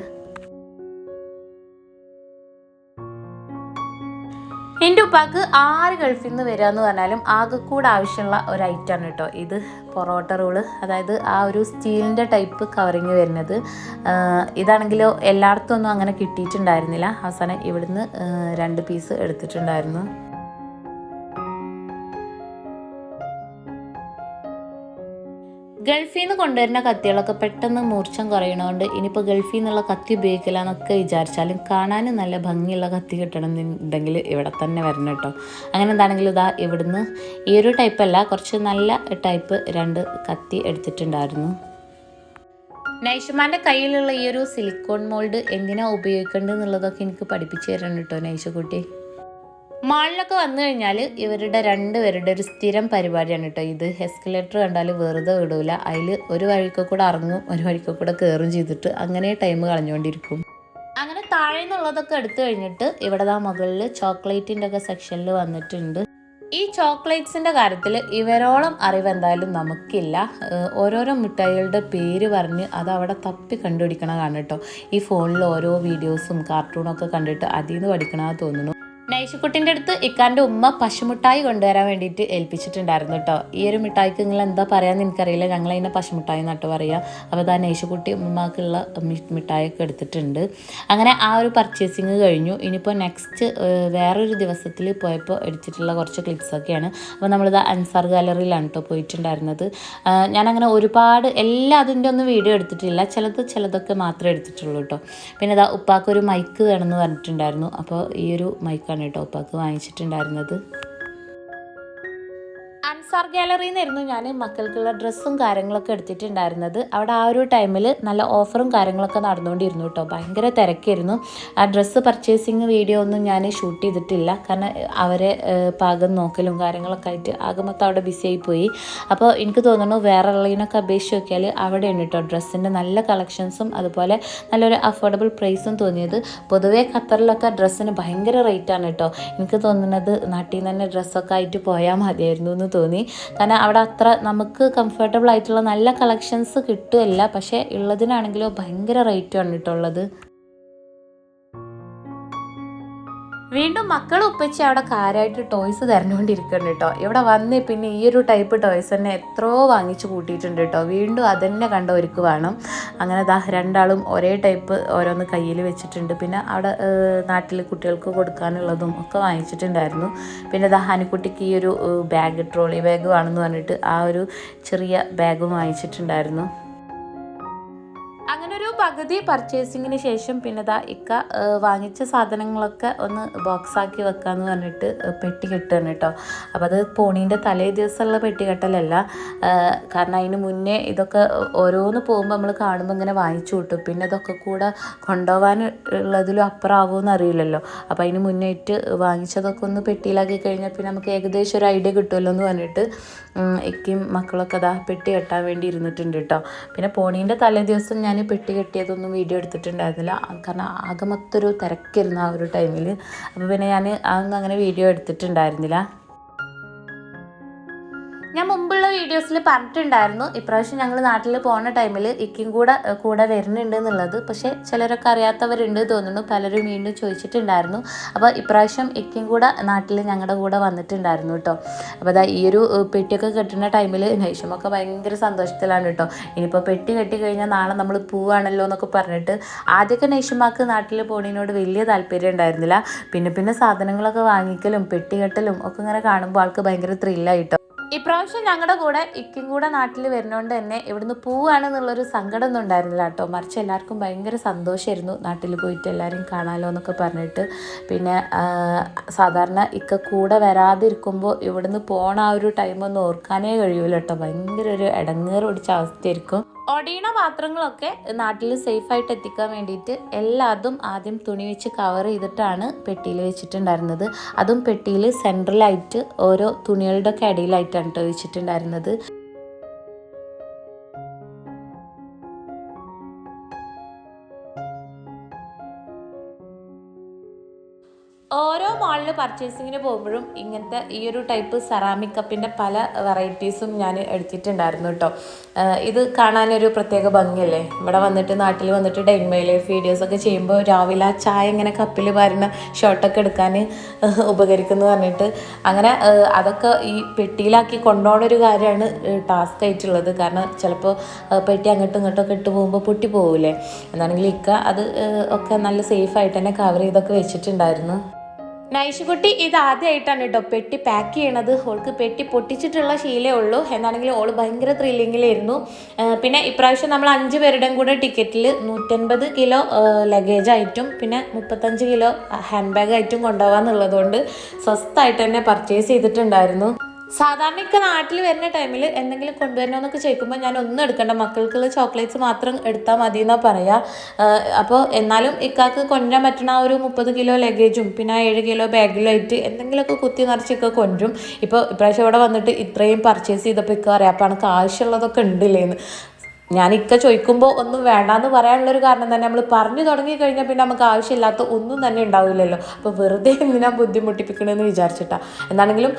എന്റെ ഉപ്പാക്ക് ആറ് ഗൾഫിൽ നിന്ന് വരിക എന്ന് പറഞ്ഞാലും ആകെ കൂടെ ആവശ്യമുള്ള ഒരു ഐറ്റമാണ് കേട്ടോ. ഇത് പൊറോട്ട റോൾ അതായത് ആ ഒരു സ്റ്റീലിന്റെ ടൈപ്പ് കവറിങ് വരുന്നത്. ഇതാണെങ്കിലോ എല്ലായിടത്തും ഒന്നും അങ്ങനെ കിട്ടിയിട്ടുണ്ടായിരുന്നില്ല. അവസാനം ഇവിടുന്ന് രണ്ട് പീസ് എടുത്തിട്ടുണ്ടായിരുന്നു. ഗൾഫിൽ നിന്ന് കൊണ്ടുവരുന്ന കത്തികളൊക്കെ പെട്ടെന്ന് മൂർച്ചം കുറയണതുകൊണ്ട് ഇനിയിപ്പോൾ ഗൾഫിൽ നിന്നുള്ള കത്തി ഉപയോഗിക്കില്ല എന്നൊക്കെ വിചാരിച്ചാലും കാണാനും നല്ല ഭംഗിയുള്ള കത്തി കിട്ടണം എന്നുണ്ടെങ്കിൽ ഇവിടെ തന്നെ വരണം കേട്ടോ. അങ്ങനെ എന്താണെങ്കിലും ഇതാ ഇവിടുന്ന് ഈ ഒരു ടൈപ്പ് അല്ല കുറച്ച് നല്ല ടൈപ്പ് രണ്ട് കത്തി എടുത്തിട്ടുണ്ടായിരുന്നു. നൈഷുമാന്റെ കയ്യിലുള്ള ഈ ഒരു സിലിക്കോൺ മോൾഡ് എന്തിനാണ് ഉപയോഗിക്കേണ്ടത് എന്നുള്ളതൊക്കെ എനിക്ക് പഠിപ്പിച്ചു തരണം കേട്ടോ നൈഷക്കുട്ടി മാളിലൊക്കെ വന്നു കഴിഞ്ഞാൽ ഇവരുടെ രണ്ടുപേരുടെ ഒരു സ്ഥിരം പരിപാടിയാണ് കേട്ടോ ഇത്. എസ്കലേറ്റർ കണ്ടാൽ വെറുതെ വിടൂല. അതിൽ ഒരു വഴിക്ക് കൂടെ ഇറങ്ങും ഒരു വഴിക്ക് കൂടെ കയറും ചെയ്തിട്ട് അങ്ങനെ ടൈം കളഞ്ഞുകൊണ്ടിരിക്കും. അങ്ങനെ താഴെ നിന്നുള്ളതൊക്കെ എടുത്തു കഴിഞ്ഞിട്ട് ഇവിടെ ആ മുകളിൽ ചോക്ലേറ്റിന്റെ ഒക്കെ സെക്ഷനിൽ വന്നിട്ടുണ്ട്. ഈ ചോക്ലേറ്റ്സിന്റെ കാര്യത്തിൽ ഇവരോളം അറിവ് എന്തായാലും നമുക്കില്ല. ഓരോരോ മിഠായികളുടെ പേര് പറഞ്ഞ് അത് അവിടെ തപ്പി കണ്ടുപിടിക്കണതാണ് കേട്ടോ. ഈ ഫോണിൽ ഓരോ വീഡിയോസും കാർട്ടൂണൊക്കെ കണ്ടിട്ട് അതിൽ നിന്ന് പഠിക്കണമെന്ന് തോന്നുന്നു. നൈഷുക്കുട്ടിന്റെ അടുത്ത് ഇക്കാന്റെ ഉമ്മ പശുമിഠായി കൊണ്ടുവരാൻ വേണ്ടിയിട്ട് ഏൽപ്പിച്ചിട്ടുണ്ടായിരുന്നു കേട്ടോ ഈ ഒരു മിഠായിക്ക് നിങ്ങൾ എന്താ പറയാന്ന് എനിക്കറിയില്ല. ഞങ്ങൾ അതിനെ പശുമിഠായി നട്ട് പറയുക അപ്പോൾ ഇതാ നൈഷുക്കുട്ടി ഉമ്മക്കുള്ള മിഠായിയൊക്കെ എടുത്തിട്ടുണ്ട്. അങ്ങനെ ആ ഒരു പർച്ചേസിങ് കഴിഞ്ഞു. ഇനിയിപ്പോൾ നെക്സ്റ്റ് വേറൊരു ദിവസത്തിൽ പോയപ്പോൾ എടുത്തിട്ടുള്ള കുറച്ച് ക്ലിപ്സൊക്കെയാണ് അപ്പോൾ നമ്മളിത് അൻസാർ ഗാലറിയിലാണ് കേട്ടോ പോയിട്ടുണ്ടായിരുന്നത്. ഞാനങ്ങനെ ഒരുപാട് എല്ലാ അതിന്റെ ഒന്നും വീഡിയോ എടുത്തിട്ടില്ല. ചിലത് ചിലതൊക്കെ മാത്രമേ എടുത്തിട്ടുള്ളൂ കേട്ടോ പിന്നെ ഇതാ ഉപ്പാക്കൊരു മൈക്ക് വേണമെന്ന് പറഞ്ഞിട്ടുണ്ടായിരുന്നു. അപ്പോൾ ഈ ഒരു മൈക്കാണ് കേട്ടോ ഉപ്പാക്ക് വാങ്ങിച്ചിട്ടുണ്ടായിരുന്നത്. അൻസാർ ഗാലറിയിൽ നിന്നായിരുന്നു ഞാൻ മക്കൾക്കുള്ള ഡ്രസ്സും കാര്യങ്ങളൊക്കെ എടുത്തിട്ടുണ്ടായിരുന്നത്. അവിടെ ആ ഒരു ടൈമിൽ നല്ല ഓഫറും കാര്യങ്ങളൊക്കെ നടന്നുകൊണ്ടിരുന്നു കേട്ടോ. ഭയങ്കര തിരക്കായിരുന്നു. ആ ഡ്രസ്സ് പർച്ചേസിങ് വീഡിയോ ഒന്നും ഞാൻ ഷൂട്ട് ചെയ്തിട്ടില്ല. കാരണം അവരെ പാകം നോക്കലും കാര്യങ്ങളൊക്കെ ആയിട്ട് ആകെ മൊത്തം അവിടെ ബിസി ആയിപ്പോയി. പോയി അപ്പോൾ എനിക്ക് തോന്നുന്നു വേറെ ഉള്ളതിനൊക്കെ അപേക്ഷിച്ച് നോക്കിയാൽ അവിടെയാണ് കേട്ടോ ഡ്രസ്സിന്റെ നല്ല കളക്ഷൻസും അതുപോലെ നല്ലൊരു അഫോർഡബിൾ പ്രൈസും തോന്നിയത്. പൊതുവേ ഖത്തറിലൊക്കെ ഡ്രസ്സിന് ഭയങ്കര റേറ്റാണ് കേട്ടോ. എനിക്ക് തോന്നുന്നത് നാട്ടിൽ നിന്ന് തന്നെ ഡ്രസ്സൊക്കെ ആയിട്ട് പോയാൽ മതിയായിരുന്നു എന്ന് തോന്നി. കാരണം അവിടെ അത്ര നമുക്ക് കംഫർട്ടബിൾ ആയിട്ടുള്ള നല്ല കളക്ഷൻസ് കിട്ടുമല്ല പക്ഷേ ഉള്ളതിനാണെങ്കിലോ ഭയങ്കര റേറ്റ് കേട്ടോ ഉള്ളത്. വീണ്ടും മക്കൾ ഉപ്പച്ചി അവിടെ കാര്യമായിട്ട് ടോയ്സ് തരഞ്ഞുകൊണ്ടിരിക്കുന്നുണ്ട് കേട്ടോ ഇവിടെ വന്ന് പിന്നെ ഈ ഒരു ടൈപ്പ് ടോയ്സ് തന്നെ എത്രയോ വാങ്ങിച്ച് കൂട്ടിയിട്ടുണ്ട് കേട്ടോ വീണ്ടും അതന്നെ കണ്ട ഒരുക്ക് വേണം. അങ്ങനെ ദാ രണ്ടാളും ഒരേ ടൈപ്പ് ഓരോന്ന് കയ്യിൽ വെച്ചിട്ടുണ്ട്. പിന്നെ അവിടെ നാട്ടിൽ കുട്ടികൾക്ക് കൊടുക്കാനുള്ളതും ഒക്കെ വാങ്ങിച്ചിട്ടുണ്ടായിരുന്നു. പിന്നെ ദാ ഹനിക്കുട്ടിക്ക് ഈ ഒരു ബാഗ് ട്രോളി ബാഗ് വേണമെന്ന് പറഞ്ഞിട്ട് ആ ഒരു ചെറിയ ബാഗും വാങ്ങിച്ചിട്ടുണ്ടായിരുന്നു. അങ്ങനെ ഒരു പകുതി പർച്ചേസിങ്ങിന് ശേഷം പിന്നെ ദാ ഇക്ക വാങ്ങിച്ച സാധനങ്ങളൊക്കെ ഒന്ന് ബോക്സാക്കി വെക്കാമെന്ന് പറഞ്ഞിട്ട് പെട്ടി കെട്ടുകയാണ് കേട്ടോ. അപ്പോൾ അത് പോണീന്റെ തലേ ദിവസമുള്ള പെട്ടി കെട്ടലല്ല. കാരണം അതിന് മുന്നേ ഇതൊക്കെ ഓരോന്ന് പോകുമ്പോൾ നമ്മൾ കാണുമ്പോൾ ഇങ്ങനെ വാങ്ങിച്ചു കിട്ടും. പിന്നെ ഇതൊക്കെ കൂടെ കൊണ്ടുപോകാൻ ഉള്ളതിലും അപ്പുറം ആവുമെന്ന് അറിയില്ലല്ലോ. അപ്പോൾ അതിന് മുന്നേറ്റ് വാങ്ങിച്ചതൊക്കെ ഒന്ന് പെട്ടിയിലാക്കി കഴിഞ്ഞാൽ പിന്നെ നമുക്ക് ഏകദേശം ഒരു ഐഡിയ കിട്ടുമല്ലോ എന്ന് പറഞ്ഞിട്ട് ഇക്കയും മക്കളൊക്കെ അതാ പെട്ടി കെട്ടാൻ വേണ്ടി ഇരുന്നിട്ടുണ്ട് കേട്ടോ. പിന്നെ പോണീന്റെ തലേ ദിവസം ഞാൻ പെട്ടി കെട്ടിയതൊന്നും വീഡിയോ എടുത്തിട്ടുണ്ടായിരുന്നില്ല. കാരണം ആകെ മൊത്തൊരു തിരക്കായിരുന്നു ആ ഒരു ടൈമിൽ അപ്പോൾ പിന്നെ ഞാൻ അങ്ങനെ വീഡിയോ എടുത്തിട്ടുണ്ടായിരുന്നില്ല. ഞാൻ മുമ്പുള്ള വീഡിയോസിൽ പറഞ്ഞിട്ടുണ്ടായിരുന്നു ഇപ്രാവശ്യം ഞങ്ങൾ നാട്ടിൽ പോകുന്ന ടൈമിൽ ഇക്കും കൂടെ കൂടെ വരുന്നുണ്ട് എന്നുള്ളത്. പക്ഷേ ചിലരൊക്കെ അറിയാത്തവരുണ്ട് തോന്നുന്നു. പലരും വീണ്ടും ചോദിച്ചിട്ടുണ്ടായിരുന്നു. അപ്പോൾ ഇപ്രാവശ്യം ഇക്കും കൂടെ നാട്ടിൽ ഞങ്ങളുടെ കൂടെ വന്നിട്ടുണ്ടായിരുന്നു കേട്ടോ അപ്പോൾ അതാ ഈ ഒരു പെട്ടിയൊക്കെ കെട്ടുന്ന ടൈമിൽ നൈഷമൊക്കെ ഭയങ്കര സന്തോഷത്തിലാണ് കേട്ടോ ഇനിയിപ്പോൾ പെട്ടി കെട്ടി കഴിഞ്ഞാൽ നാളെ നമ്മൾ പോവാണല്ലോ എന്നൊക്കെ പറഞ്ഞിട്ട് ആദ്യമൊക്കെ നൈഷമാക്ക് നാട്ടിൽ പോണതിനോട് വലിയ താല്പര്യം ഉണ്ടായിരുന്നില്ല. പിന്നെ പിന്നെ സാധനങ്ങളൊക്കെ വാങ്ങിക്കലും പെട്ടി കെട്ടലും ഒക്കെ ഇങ്ങനെ കാണുമ്പോൾ ആൾക്ക് ഭയങ്കര ത്രില്ലായിട്ടോ ഇപ്രാവശ്യം ഞങ്ങളുടെ കൂടെ ഇക്കും കൂടെ നാട്ടിൽ വരുന്നതുകൊണ്ട് തന്നെ ഇവിടുന്ന് പോവുകയാണെന്നുള്ളൊരു സങ്കടമൊന്നും ഉണ്ടായിരുന്നില്ല കേട്ടോ. മറിച്ച് എല്ലാവർക്കും ഭയങ്കര സന്തോഷമായിരുന്നു നാട്ടിൽ പോയിട്ട് എല്ലാവരും കാണാമല്ലോ എന്നൊക്കെ പറഞ്ഞിട്ട്. പിന്നെ സാധാരണ ഇക്ക കൂടെ വരാതിരിക്കുമ്പോൾ ഇവിടുന്ന് പോണ ആ ഒരു ടൈമൊന്നും ഓർക്കാനേ കഴിയൂല കേട്ടോ. ഭയങ്കര ഒരു ഇടങ്ങേറ് പിടിച്ച അവസ്ഥയായിരിക്കും. ഒടിയണ പാത്രങ്ങളൊക്കെ നാട്ടിൽ സേഫായിട്ട് എത്തിക്കാൻ വേണ്ടിയിട്ട് എല്ലാതും ആദ്യം തുണി വെച്ച് കവർ ചെയ്തിട്ടാണ് പെട്ടിയിൽ വെച്ചിട്ടുണ്ടായിരുന്നത്. അതും പെട്ടിയിൽ സെൻട്രലായിട്ട് ഓരോ തുണികളുടെ ഒക്കെ ഇടയിലായിട്ടാണ് കേട്ടോ വെച്ചിട്ടുണ്ടായിരുന്നത്. ഓരോ മാളിൽ പർച്ചേസിങ്ങിന് പോകുമ്പോഴും ഇങ്ങനത്തെ ഈ ഒരു ടൈപ്പ് സെറാമിക് കപ്പിന്റെ പല വെറൈറ്റീസും ഞാൻ എടുത്തിട്ടുണ്ടായിരുന്നു കേട്ടോ ഇത് കാണാനൊരു പ്രത്യേക ഭംഗിയല്ലേ? ഇവിടെ വന്നിട്ട് നാട്ടിൽ വന്നിട്ട് ഡെയിൻമേൽ വീഡിയോസ് ഒക്കെ ചെയ്യുമ്പോൾ രാവിലെ ആ ചായ ഇങ്ങനെ കപ്പിൽ വരുന്ന ഷോട്ടൊക്കെ എടുക്കാൻ ഉപകരിക്കുന്നു പറഞ്ഞിട്ട് അങ്ങനെ അതൊക്കെ ഈ പെട്ടിയിലാക്കി കൊണ്ടുപോകുന്ന ഒരു കാര്യമാണ് ടാസ്ക് ആയിട്ടുള്ളത്. കാരണം ചിലപ്പോൾ പെട്ടി അങ്ങോട്ടും ഇങ്ങോട്ടും ഒക്കെ ഇട്ട് പോകുമ്പോൾ പൊട്ടി പോകില്ലേ എന്നാണെങ്കിൽ ഇക്ക അത് ഒക്കെ നല്ല സേഫായിട്ട് തന്നെ കവർ ചെയ്തൊക്കെ വെച്ചിട്ടുണ്ടായിരുന്നു. നൈഷുകുട്ടി ഇത് ആദ്യമായിട്ടാണ് കേട്ടോ പെട്ടി പാക്ക് ചെയ്യണത്. ഓൾക്ക് പെട്ടി പൊട്ടിച്ചിട്ടുള്ള ശീലേ ഉള്ളൂ. എന്നാണെങ്കിൽ ഓൾ ഭയങ്കര ത്രില്ലിങ്ങിലായിരുന്നു പിന്നെ ഇപ്രാവശ്യം നമ്മൾ അഞ്ച് പേരുടെയും കൂടെ ടിക്കറ്റിൽ നൂറ്റൻപത് കിലോ ലഗേജ് ആയിട്ടും പിന്നെ മുപ്പത്തഞ്ച് കിലോ ഹാൻഡ് ബാഗ് ആയിട്ടും കൊണ്ടുപോകാന്നുള്ളതുകൊണ്ട് സ്വസ്ഥമായിട്ട് തന്നെ പർച്ചേസ് ചെയ്തിട്ടുണ്ടായിരുന്നു. സാധാരണ ഒക്കെ നാട്ടിൽ വരുന്ന ടൈമിൽ എന്തെങ്കിലും കൊണ്ടുവരണമെന്നൊക്കെ ചോദിക്കുമ്പോൾ ഞാൻ ഒന്നും എടുക്കണ്ട. മക്കൾക്കുള്ള ചോക്ലേറ്റ്സ് മാത്രം എടുത്താൽ മതി എന്നാണ് പറയാ അപ്പോൾ എന്നാലും ഇക്കാക്ക് കൊണ്ടുവരാൻ പറ്റുന്ന ആ ഒരു മുപ്പത് കിലോ ലഗേജും പിന്നെ ആ ഏഴ് കിലോ ബാഗിലോ ആയിട്ട് എന്തെങ്കിലുമൊക്കെ കുത്തി നിറച്ചൊക്കെ കൊണ്ടുവരും. ഇപ്പോൾ ഇപ്രാവശ്യം ഇവിടെ വന്നിട്ട് ഇത്രയും പർച്ചേസ് ചെയ്തപ്പോൾ ഇക്ക അറിയാം അപ്പോൾ എനിക്ക് ആവശ്യമുള്ളതൊക്കെ ഉണ്ടില്ലേന്ന്. ഞാൻ ഇക്ക ചോദിക്കുമ്പോൾ ഒന്നും വേണ്ടാന്ന് പറയാനുള്ളൊരു കാരണം തന്നെ നമ്മൾ പറഞ്ഞു തുടങ്ങി കഴിഞ്ഞാൽ പിന്നെ നമുക്ക് ആവശ്യമില്ലാത്ത ഒന്നും തന്നെ ഉണ്ടാവില്ലല്ലോ. അപ്പോൾ വെറുതെ എന്തിനാ ബുദ്ധിമുട്ടിപ്പിക്കണമെന്ന് വിചാരിച്ചിട്ടാണ് എന്താണെങ്കിലും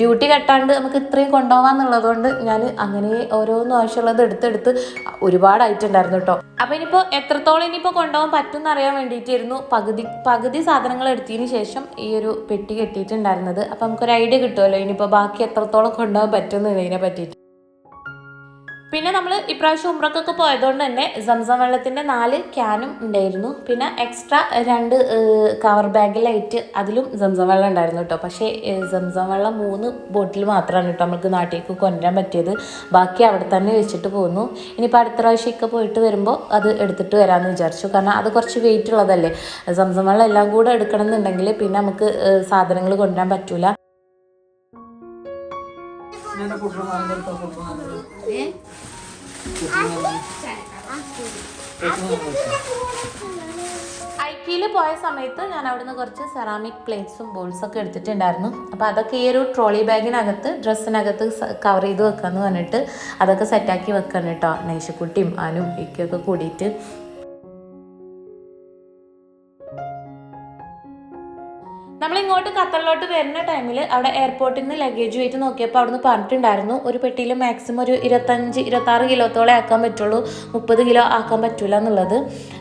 ഡ്യൂട്ടി കെട്ടാണ്ട് നമുക്ക് ഇത്രയും കൊണ്ടുപോകാന്നുള്ളതുകൊണ്ട് ഞാൻ അങ്ങനെ ഓരോന്നും ആവശ്യമുള്ളത് എടുത്തെടുത്ത് ഒരുപാടായിട്ടുണ്ടായിരുന്നു കേട്ടോ അപ്പോൾ ഇനിയിപ്പോൾ എത്രത്തോളം ഇനിയിപ്പോൾ കൊണ്ടുപോകാൻ പറ്റും എന്നറിയാൻ വേണ്ടിയിട്ടായിരുന്നു പകുതി പകുതി സാധനങ്ങൾ എടുത്തതിന് ശേഷം ഈ ഒരു പെട്ടി കെട്ടിയിട്ടുണ്ടായിരുന്നത്. അപ്പോൾ നമുക്കൊരു ഐഡിയ കിട്ടുമല്ലോ ഇനിയിപ്പോൾ ബാക്കി എത്രത്തോളം കൊണ്ടുപോകാൻ പറ്റും എന്നതിനെ പറ്റിയിട്ട്. പിന്നെ നമ്മൾ ഇപ്രാവശ്യം ഉമ്രക്കൊക്കെ പോയതുകൊണ്ട് തന്നെ സംസം വെള്ളത്തിന്റെ നാല് ക്യാനും ഉണ്ടായിരുന്നു. പിന്നെ എക്സ്ട്രാ രണ്ട് കവർ ബാഗിലായിട്ട് അതിലും സംസം വെള്ളം ഉണ്ടായിരുന്നു കേട്ടോ. പക്ഷേ സംസം വെള്ളം മൂന്ന് ബോട്ടിൽ മാത്രമാണ് കേട്ടോ നമുക്ക് നാട്ടിലേക്ക് കൊണ്ടുവരാൻ പറ്റിയത്. ബാക്കി അവിടെ തന്നെ വെച്ചിട്ട് പോന്നു. ഇനിയിപ്പോൾ അടുത്ത പ്രാവശ്യമൊക്കെ പോയിട്ട് വരുമ്പോൾ അത് എടുത്തിട്ട് വരാമെന്ന് വിചാരിച്ചു. കാരണം അത് കുറച്ച് വെയിറ്റ് ഉള്ളതല്ലേ. സംസം വെള്ളം എല്ലാം കൂടെ എടുക്കണം എന്നുണ്ടെങ്കിൽ പിന്നെ നമുക്ക് സാധനങ്ങൾ കൊണ്ടുവരാൻ പറ്റൂല. ഐക്കിയിൽ പോയ സമയത്ത് ഞാൻ അവിടുന്ന് കുറച്ച് സെറാമിക് പ്ലേറ്റ്സും ബോൾസും ഒക്കെ എടുത്തിട്ടുണ്ടായിരുന്നു. അപ്പോൾ അതൊക്കെ ഈ ഒരു ട്രോളി ബാഗിനകത്ത് ഡ്രസ്സിനകത്ത് കവർ ചെയ്ത് വെക്കാമെന്ന് പറഞ്ഞിട്ട് അതൊക്കെ സെറ്റാക്കി വെക്കണം കേട്ടോ നൈഷക്കുട്ടിയും ആനും ഇക്കൊക്കെ കൂടിയിട്ട്. ഇങ്ങോട്ട് ഖത്തറിലോട്ട് വരുന്ന ടൈമിൽ അവിടെ എയർപോർട്ടിൽ നിന്ന് ലഗേജ് വെയിറ്റ് നോക്കിയപ്പോൾ അവിടുന്ന് പറഞ്ഞിട്ടുണ്ടായിരുന്നു ഒരു പെട്ടിയിൽ മാക്സിമം ഒരു ഇരുപത്തഞ്ച് ഇരുപത്താറ് കിലോത്തോളം ആക്കാൻ പറ്റുള്ളൂ മുപ്പത് കിലോ ആക്കാൻ പറ്റില്ല എന്നുള്ളത്.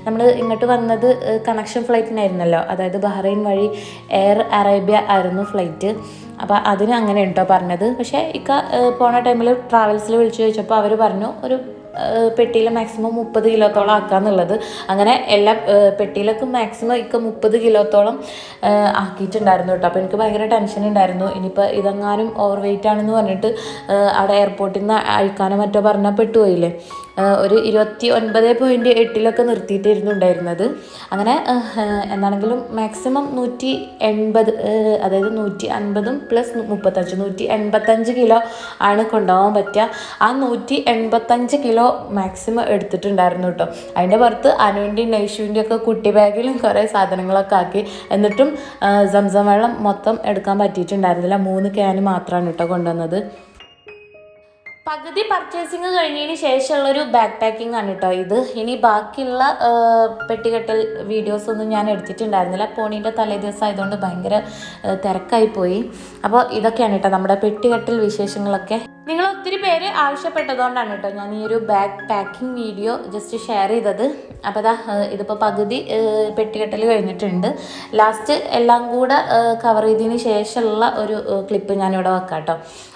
നമ്മൾ ഇങ്ങോട്ട് വന്നത് കണക്ഷൻ ഫ്ലൈറ്റിനായിരുന്നല്ലോ അതായത് ബഹ്റൈൻ വഴി എയർ അറേബ്യ ആയിരുന്നു ഫ്ലൈറ്റ് അപ്പോൾ അതിന് അങ്ങനെ ഉണ്ടോ പറഞ്ഞത്. പക്ഷേ ഇക്ക പോണ ടൈമിൽ ട്രാവൽസിൽ വിളിച്ചു ചോദിച്ചപ്പോൾ അവർ പറഞ്ഞു ഒരു പെട്ടിയിൽ മാക്സിമം മുപ്പത് കിലോത്തോളം ആക്കാന്നുള്ളത്. അങ്ങനെ എല്ലാ പെട്ടിയിലൊക്കെ മാക്സിമം ഇക്ക മുപ്പത് കിലോത്തോളം ആക്കിയിട്ടുണ്ടായിരുന്നു കേട്ടോ. അപ്പോൾ എനിക്ക് ഭയങ്കര ടെൻഷൻ ഉണ്ടായിരുന്നു ഇനിയിപ്പോൾ ഇതെങ്ങാനും ഓവർ വെയിറ്റ് ആണെന്ന് പറഞ്ഞിട്ട് അവിടെ എയർപോർട്ടിൽ നിന്ന് അഴിക്കാനോ മറ്റോ പറഞ്ഞാൽ പെട്ടുപോയില്ലേ? ഒരു ഇരുപത്തി ഒൻപത് പോയിന്റ് എട്ടിലൊക്കെ നിർത്തിയിട്ടായിരുന്നു ഉണ്ടായിരുന്നത് അങ്ങനെ എന്നാണെങ്കിലും മാക്സിമം നൂറ്റി എൺപത് അതായത് നൂറ്റി അൻപതും പ്ലസ് മുപ്പത്തഞ്ച് നൂറ്റി എൺപത്തഞ്ച് കിലോ ആണ് കൊണ്ടുപോകാൻ പറ്റുക. ആ നൂറ്റി എൺപത്തഞ്ച് കിലോ മാക്സിമം എടുത്തിട്ടുണ്ടായിരുന്നു കേട്ടോ. അതിന്റെ പുറത്ത് അനുവിന്റെയും നൈഷുവിന്റെയും ഒക്കെ കുട്ടി ബാഗിലും കുറേ സാധനങ്ങളൊക്കെ ആക്കി എന്നിട്ടും സംസം വെള്ളം മൊത്തം എടുക്കാൻ പറ്റിയിട്ടുണ്ടായിരുന്നില്ല. മൂന്ന് ക്യാൻ മാത്രമാണ് കേട്ടോ കൊണ്ടുവന്നത്. പകുതി പർച്ചേസിങ് കഴിഞ്ഞതിന് ശേഷമുള്ളൊരു ബാക്ക് പാക്കിംഗ് ആണ് കേട്ടോ ഇത്. ഇനി ബാക്കിയുള്ള പെട്ടികെട്ടൽ വീഡിയോസ് ഒന്നും ഞാൻ എടുത്തിട്ടുണ്ടായിരുന്നില്ല. പോണീന്റെ തലേ ദിവസം ആയതുകൊണ്ട് ഭയങ്കര തിരക്കായി പോയി. അപ്പോൾ ഇതൊക്കെയാണ് കേട്ടോ നമ്മുടെ പെട്ടികെട്ടൽ വിശേഷങ്ങളൊക്കെ. നിങ്ങൾ ഒത്തിരി പേര് ആവശ്യപ്പെട്ടതുകൊണ്ടാണ് കേട്ടോ ഞാൻ ഈ ഒരു bag packing video just share ചെയ്തത്. അപ്പോൾ അതാ ഇതിപ്പോൾ പകുതി പെട്ടിക്കെട്ടൽ കഴിഞ്ഞിട്ടുണ്ട്. ലാസ്റ്റ് എല്ലാം കൂടെ കവർ ചെയ്തതിന് ശേഷമുള്ള ഒരു ക്ലിപ്പ് ഞാനിവിടെ വെക്കാം കേട്ടോ.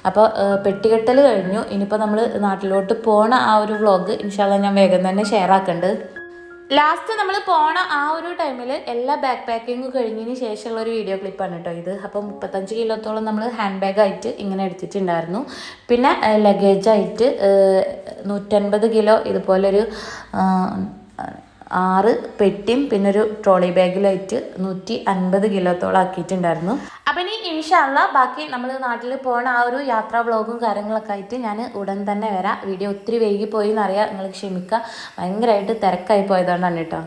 അപ്പോൾ പെട്ടികെട്ടൽ കഴിഞ്ഞു. ഇനിയിപ്പോൾ നമ്മൾ നാട്ടിലോട്ട് പോണ ആ ഒരു വ്ളോഗ് ഇൻഷാല്ല ഞാൻ വേഗം തന്നെ ഷെയർ ആക്കുന്നുണ്ട് ലാസ്റ്റ് നമ്മൾ പോണ ആ ഒരു ടൈമിൽ എല്ലാ ബാക്ക് പാക്കിങ്ങും കഴിഞ്ഞതിന് ശേഷമുള്ള ഒരു വീഡിയോ ക്ലിപ്പാണ് കേട്ടോ ഇത്. അപ്പോൾ മുപ്പത്തഞ്ച് കിലോത്തോളം നമ്മൾ ഹാൻഡ് ബാഗായിട്ട് ഇങ്ങനെ എടുത്തിട്ടുണ്ടായിരുന്നു. പിന്നെ ലഗേജായിട്ട് നൂറ്റൻപത് കിലോ ഇതുപോലൊരു ആറ് പെട്ടിയും പിന്നെ ഒരു ട്രോളി ബാഗിലായിട്ട് നൂറ്റി അൻപത് കിലോത്തോളം ആക്കിയിട്ടുണ്ടായിരുന്നു. അപ്പം ഇനി ഇൻഷാല്ല ബാക്കി നമ്മൾ നാട്ടിൽ പോണ ആ ഒരു യാത്രാ വ്ളോഗും കാര്യങ്ങളൊക്കെ ആയിട്ട് ഞാൻ ഉടൻ തന്നെ വരാം. വീഡിയോ ഒത്തിരി വൈകി പോയി എന്നറിയാം. നിങ്ങൾ ക്ഷമിക്കുക. ഭയങ്കരമായിട്ട് തിരക്കായി പോയതുകൊണ്ടാണ് കേട്ടോ.